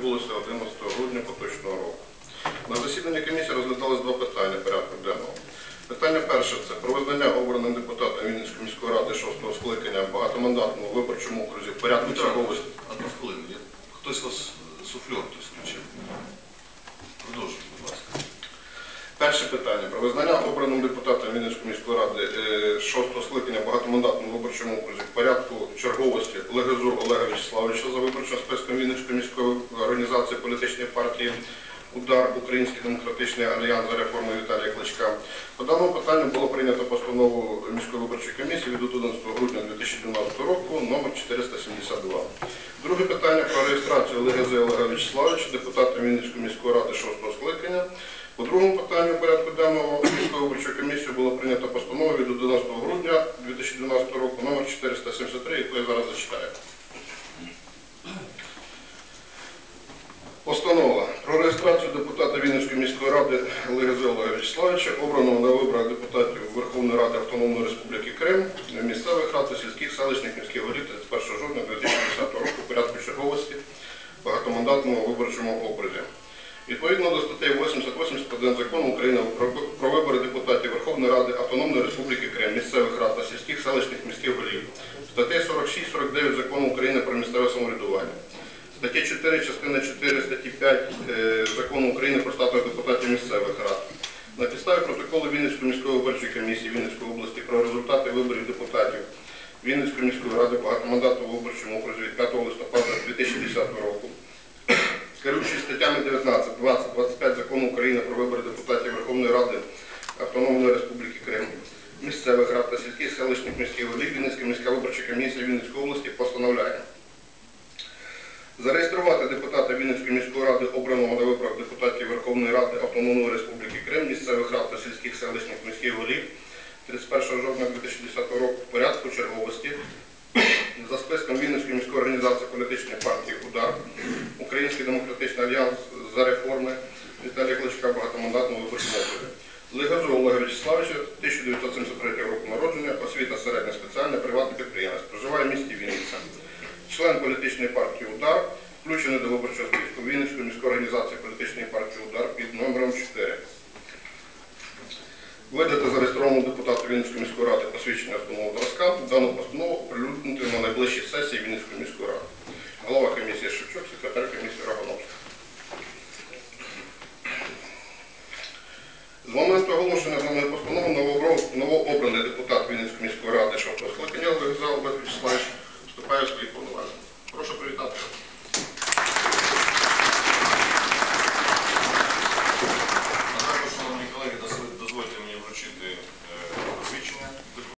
відбулося 11 грудня поточного року. На засіданні комісії розглядалось два питання порядку денного. Питання перше це про визнання обраним депутатом Вінницької міської ради 6-го скликання багатомандатному виборчому окрузі в порядку черговості. одну хвилину. Хтось вас е, суфльор хтось включив. Продовжуйте, будь ласка. Перше питання про визнання обраним депутатом Вінницької міської ради 6-го скликання в багатомандатному виборчому окрузі в порядку черговості Легезур Олега Вячеславовича за виборчим списком Вінницької міської організації політичної партії Удар Український демократичний альянс за реформою Віталія Кличка. По даному питанню було прийнято постанову міської виборчої комісії від 11 грудня 2012 року номер 472. Друге питання про реєстрацію Олега Вячеславовича, депутата Вінницької міської ради 6-го скликання. По другому питанню порядку денного міської виборчої комісії було прийнято постанову від 11 грудня 2012 року номер 473, яку я зараз зачитаю. Постанова про реєстрацію депутата Міської ради Легези Олега Вячеславовича, обраного на виборах депутатів Верховної Ради Автономної Республіки Крим, місцевих рад та сільських селищних міських голів 31 жовтня 2010 року порядку черговості в багатомандатному виборчому окрузі. Відповідно до статей 80-81 закону України про вибори депутатів Верховної Ради Автономної Республіки Крим, місцевих рад та сільських селищних міських голів, статей 46-49 закону України про місцеве самоврядування, статті 4, частина 4, статті 5 е, закону України про статус депутатів місцевих рад. На підставі протоколу Вінницької міської виборчої комісії Вінницької області про результати виборів депутатів Вінницької міської ради багатомандатного виборчому окрузі від 5 листопада 2010 року керуючись статтями 19, 20, 25 закону України про вибори депутатів Верховної Ради Автономної Республіки Крим, місцевих рад та сільських селищних міських голів Вінницька міська виборча комісія Вінницької області. Зареєструвати депутата Вінницької міської ради, обраного на виборах депутатів Верховної Ради Автономної Республіки Крим, місцевих рад та сільських селищних міських голів 31 жовтня 2010 року в порядку черговості за списком Вінницької міської організації політичної партії Удар, Український демократичний альянс за реформи Віталія Кличка багатомандатного виборчого округу. Легазу Олега Вячеславовича, 1973 року народження, член політичної партії Удар, включений до виборчого списку Вінницької міської організації політичної партії Удар під номером 4. Видати зареєстрованому депутату Вінницької міської ради посвідчення основного зразка, дану постанову оприлюднити на найближчій сесії Вінницької міської ради. Голова комісії Шевчук, секретар комісії Рагановська. З моменту оголошення даної постанови новообраний депутат Вінницької міської ради Шовтовського Кенял В'язав Вячеславович вступає в свій